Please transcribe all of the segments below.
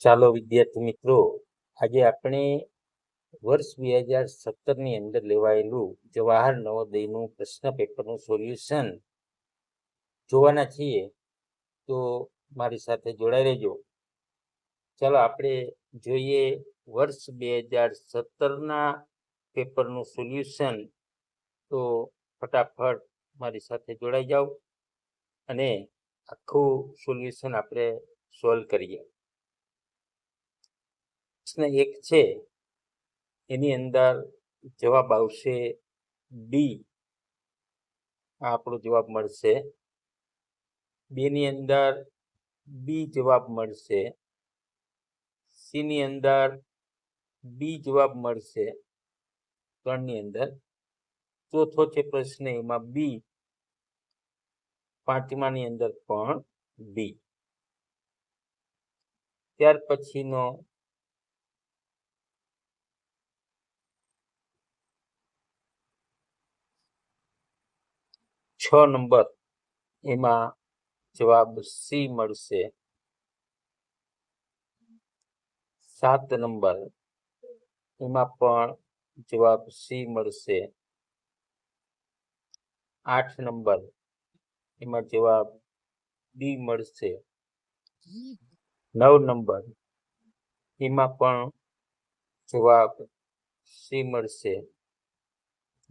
ચાલો વિદ્યાર્થી મિત્રો, આજે આપણે વર્ષ બે હજાર સત્તરની અંદર લેવાયેલું જવાહર નવોદયનું પ્રશ્ન પેપરનું સોલ્યુશન જોવાના છીએ. તો મારી સાથે જોડાઈ રહેજો. ચાલો આપણે જોઈએ વર્ષ બે હજાર સત્તરના પેપરનું સોલ્યુશન. તો ફટાફટ મારી સાથે જોડાઈ જાઓ અને આખું સોલ્યુશન આપણે સોલ્વ કરીએ. પ્રશ્ન એક છે, એની અંદર જવાબ આવશે ડી આપણો જવાબ મળશે. બેની અંદર બી જવાબ મળશે. સી ની અંદર બી જવાબ મળશે. ત્રણની અંદર. ચોથો છે પ્રશ્ન એમાં બી પાંચમાની અંદર પણ બી ત્યાર પછીનો છ નંબર એમાં જવાબ સી મળશે સાત નંબર એમાં પણ જવાબ સી મળશે આઠ નંબર એમાં જવાબ બી મળશે નવ નંબર એમાં પણ જવાબ સી મળશે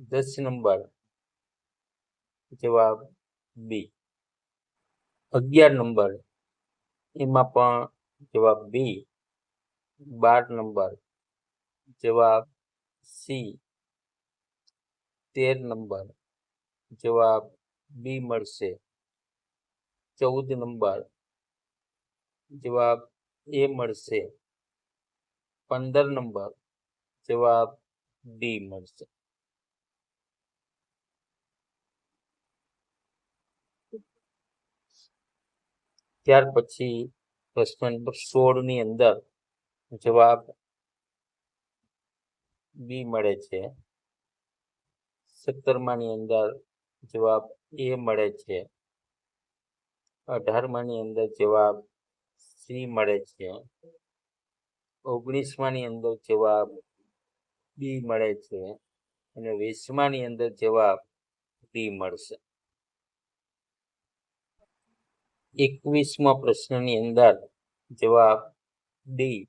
દસ નંબર જવાબ બી. અગિયાર નંબર. એમાં પણ જવાબ બી. બાર નંબર. જવાબ સી. તેર નંબર. જવાબ બી મળશે. ચૌદ નંબર. જવાબ એ મળશે. પંદર નંબર. જવાબ ડી મળશે. ત્યાર પછી પ્રશ્ન નંબર સોળની અંદર જવાબ બી મળે છે. સત્તરમાની અંદર જવાબ એ મળે છે. અઢારમાની અંદર જવાબ સી મળે છે. ઓગણીસમાની અંદર જવાબ બી મળે છે. અને વીસમાની અંદર જવાબ બી મળશે. એકવીસમા પ્રશ્નની અંદર જવાબ ડી.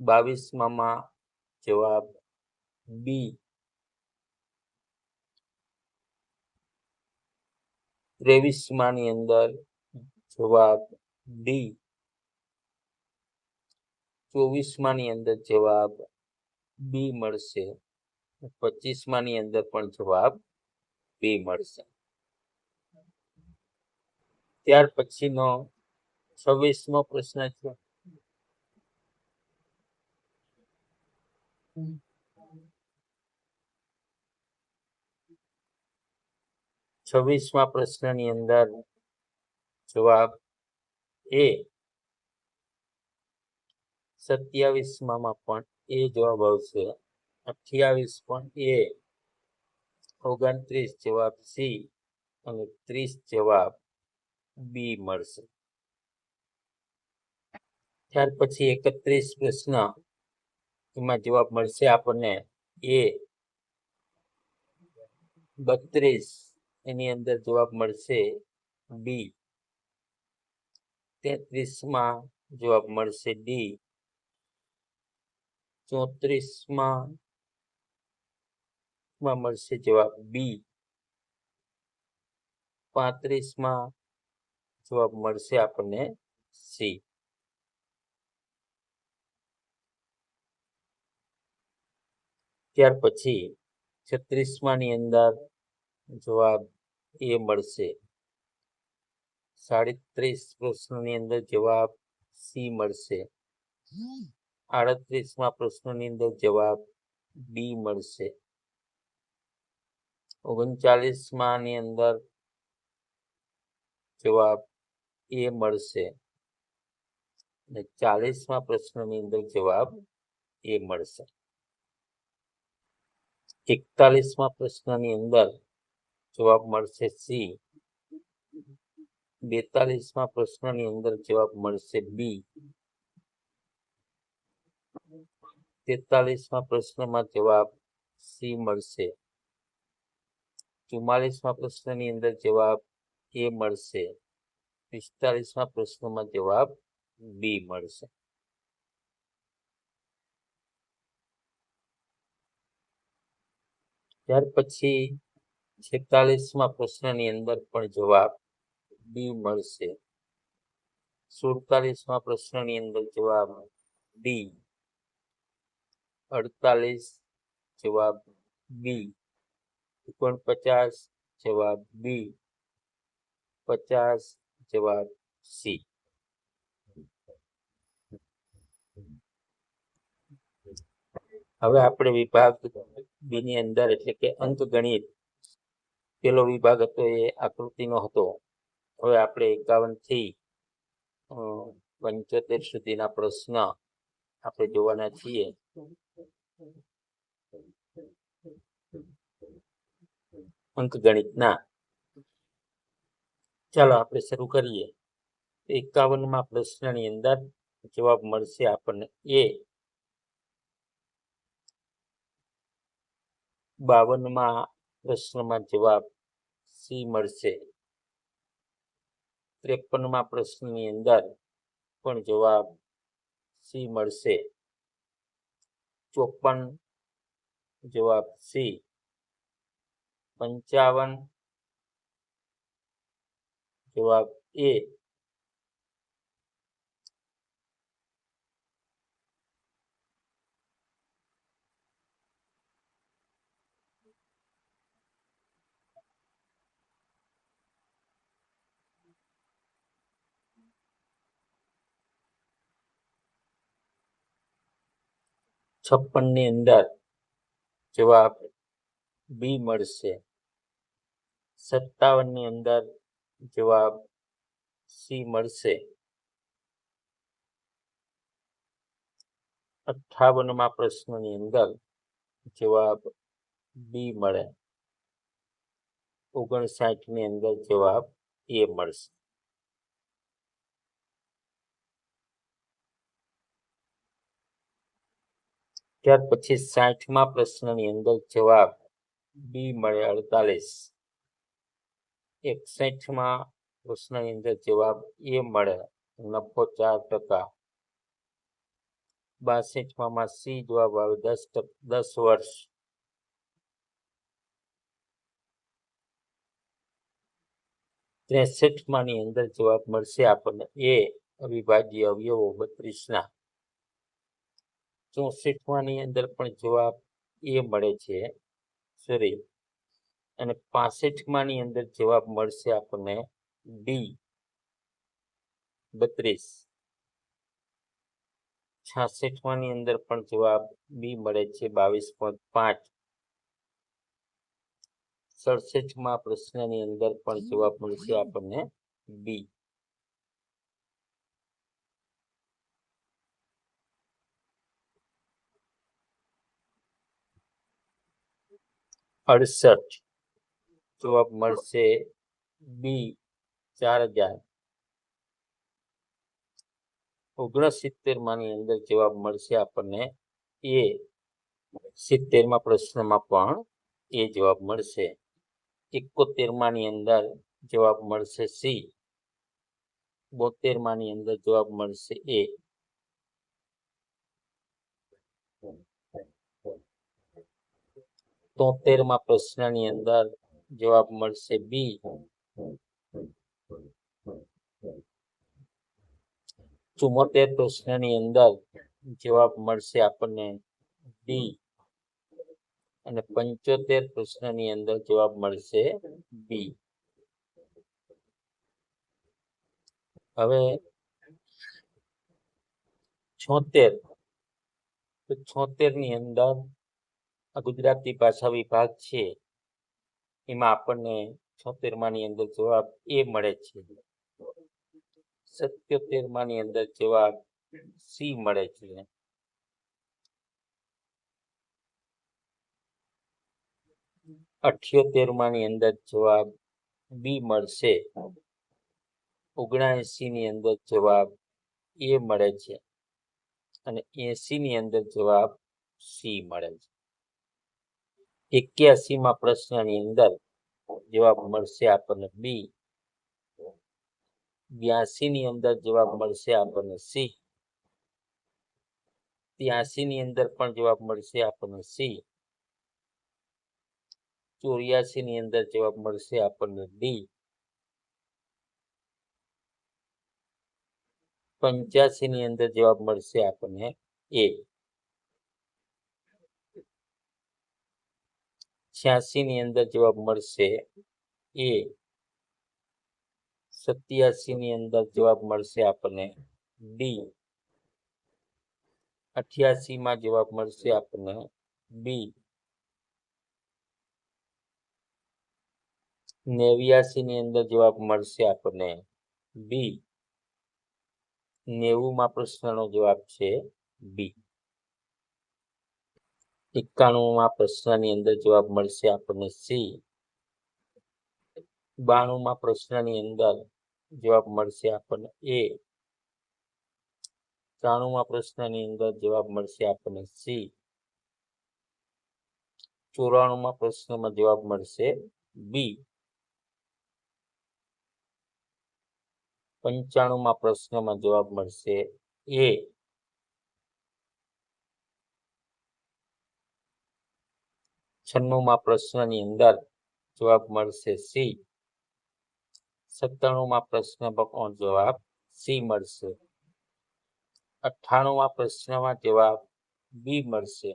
બાવીસમાં જવાબ બી. ત્રેવીસમાની અંદર જવાબ ડી. ચોવીસમાની અંદર જવાબ બી મળશે. પચીસમાની અંદર પણ જવાબ બી મળશે. ત્યાર પછીનો છવ્વીસમો પ્રશ્ન છે. છવ્વીસમા પ્રશ્નની અંદર જવાબ એ. સત્યાવીસમાં પણ એ જવાબ આવશે. અઠ્યાવીસ પણ એ. ઓગણત્રીસ જવાબ સી અને ત્રીસ જવાબ બી મળશે. ત્યાર પછી એકત્રીસ પ્રશ્ન એમાં જવાબ મળશે આપણને એ બત્રીસ એની અંદર જવાબ મળશે બી. તેત્રીસમાં જવાબ મળશે ડી. ચોત્રીસમાં માં મળશે જવાબ બી. પાંત્રીસમાં જવાબ મળશે આપણને સી ત્યાર પછી છત્રીસમાની અંદર જવાબ એ મળશે. સાડત્રીસ પ્રશ્નની અંદર જવાબ સી મળશે. આડત્રીસમાં પ્રશ્નની અંદર જવાબ બી મળશે. ઓગણચાલીસમાં અંદર જવાબ એ મળશે. અને ચાલીસમાં પ્રશ્નની અંદર જવાબ એ મળશે. એકતાલીસમાં પ્રશ્નની અંદર જવાબ મળશે સી. બેતાલીસમાં પ્રશ્નની અંદર જવાબ મળશે બી. તેતાલીસમાં પ્રશ્નમાં જવાબ સી મળશે. ચુમ્માલીસમાં પ્રશ્નની અંદર જવાબ એ મળશે. પિસ્તાલીસમાં પ્રશ્નમાં જવાબ બી મળશે. ત્યાર પછી છેતાલીસમાં પ્રશ્નની અંદર પણ જવાબ બી મળશે. સુડતાલીસમાં પ્રશ્નની અંદર જવાબ ડી અડતાલીસ જવાબ બી ઓગણપચાસ જવાબ બી પચાસ જવાબ સી. હવે આપણે વિભાગ બી ની અંદર એટલે કે અંકગણિત પેલો વિભાગ હતો એ આકૃતિનો હતો. હવે આપણે એકાવનથી પંચોતેર સુધીના પ્રશ્ન આપણે જોવાના છીએ. અંકગણિતના ચાલો આપણે શરૂ કરીએ. એકાવનમાં પ્રશ્નની અંદર જવાબ મળશે આપણને એ. બાવનમાં પ્રશ્નમાં જવાબ સી મળશે. ત્રેપનમાં પ્રશ્નની અંદર પણ જવાબ સી મળશે. ચોપન જવાબ સી. પંચાવન જવાબ એ છપ્પનની અંદર જવાબ બી મળશે સત્તાવનની અંદર જવાબ સી મળશે. અઠ્ઠાવનમાં પ્રશ્નની અંદર જવાબ બી મળે. ઓગણસાઠની અંદર જવાબ એ મળશે. ત્યાર પછી સાઠમાં પ્રશ્નની અંદર જવાબ બી મળે અડતાલીસ. એકસઠમાં પ્રશ્નની જવાબ એ મળે, નફો ચાર ટકા. બાસઠમાં સી જવાબ આવે, દસ દસ વર્ષ. ત્રેસઠમાં ની અંદર જવાબ મળશે આપણને એ અવિભાજ્ય અવયવો બત્રીસના. ચોસઠમાં ની અંદર પણ જવાબ એ મળે છે. સોરી અને પાસઠમાં ની અંદર જવાબ મળશે આપણને ડી. બત્રીસ. છાસઠમાં ની અંદર પણ જવાબ બી મળે છે, બાવીસ પોઈન્ટ પાંચ. સડસઠમાં પ્રશ્નની અંદર પણ જવાબ મળશે આપણને બી. અડસઠ. જવાબ મળશે બી ચાર હજાર. ઓગણસિત્તેરની અંદર જવાબ મળશે આપણને એ સિત્તેરમાં પ્રશ્નમાં પણ એ જવાબ મળશે. એકોતેર માની અંદર જવાબ મળશે સી. બોતેર માની અંદર જવાબ મળશે એ. તોતેરમાં પ્રશ્નની અંદર જવાબ મળશે બી ચુમ્મોતેર પ્રશ્નની અંદર જવાબ મળશે આપણને ડી અને પંચોતેર પ્રશ્નની અંદર જવાબ મળશે બી હવે છોતેર. તો છોતેરની અંદર આ ગુજરાતી ભાષા વિભાગ છે. એમાં આપણને છોતેરની અંદર જવાબ એ મળે છે. સત્યોતેરની અંદર જવાબ સી મળે છે. અઠ્યોતેરની અંદર જવાબ બી મળશે. ઓગણએંસી ની અંદર જવાબ એ મળે છે અને એસી ની અંદર જવાબ સી મળે છે. એક્યાસીમાં પ્રશ્નની અંદર જવાબ મળશે આપણને બી બ્યાસી ની અંદર જવાબ મળશે આપણને સી ત્યાસી ની અંદર પણ જવાબ મળશે આપણને સી ચોર્યાસી ની અંદર જવાબ મળશે આપણને ડી પંચ્યાસી ની અંદર જવાબ મળશે આપણને એ છ્યાસી ની અંદર જવાબ મળશે એ. સત્યાસી ની અંદર જવાબ મળશે આપણને ડી. અઠ્યાસી માં જવાબ મળશે આપણને બી. નેવ્યાસી ની અંદર જવાબ મળશે આપણને બી. નેવું માં પ્રશ્નનો જવાબ છે બી. એકાણું માં પ્રશ્નની અંદર જવાબ મળશે આપણને સી બાણું માં પ્રશ્નની અંદર જવાબ મળશે આપણને એ ત્રાણું માં પ્રશ્નની અંદર જવાબ મળશે આપણને સી ચોરાણું માં પ્રશ્નમાં જવાબ મળશે બી પંચાણું માં પ્રશ્નમાં જવાબ મળશે એ છન્નું માં પ્રશ્નની અંદર જવાબ મળશે સી. સત્તાણુંમાં પ્રશ્ન જવાબ સી મળશે. અઠ્ઠાણું માં પ્રશ્નમાં જવાબ બી મળશે.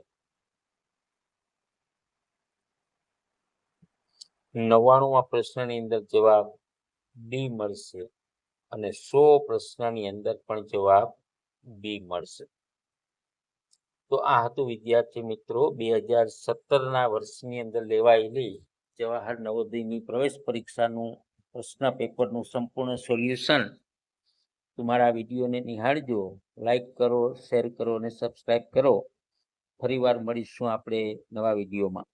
નવ્વાણુંમાં પ્રશ્નની અંદર જવાબ ડી મળશે અને સો પ્રશ્નની અંદર પણ જવાબ બી મળશે. તો આ હતું, વિદ્યાર્થી મિત્રો, બે હજાર સત્તરના વર્ષની અંદર લેવાયેલી જવાહર નવોદયની પ્રવેશ પરીક્ષાનું પ્રશ્ન પેપરનું સંપૂર્ણ સોલ્યુશન. તમારા વિડીયોને નિહાળજો. લાઈક કરો, શેર કરો અને સબસ્ક્રાઈબ કરો. ફરીવાર મળીશું આપણે નવા વિડીયોમાં.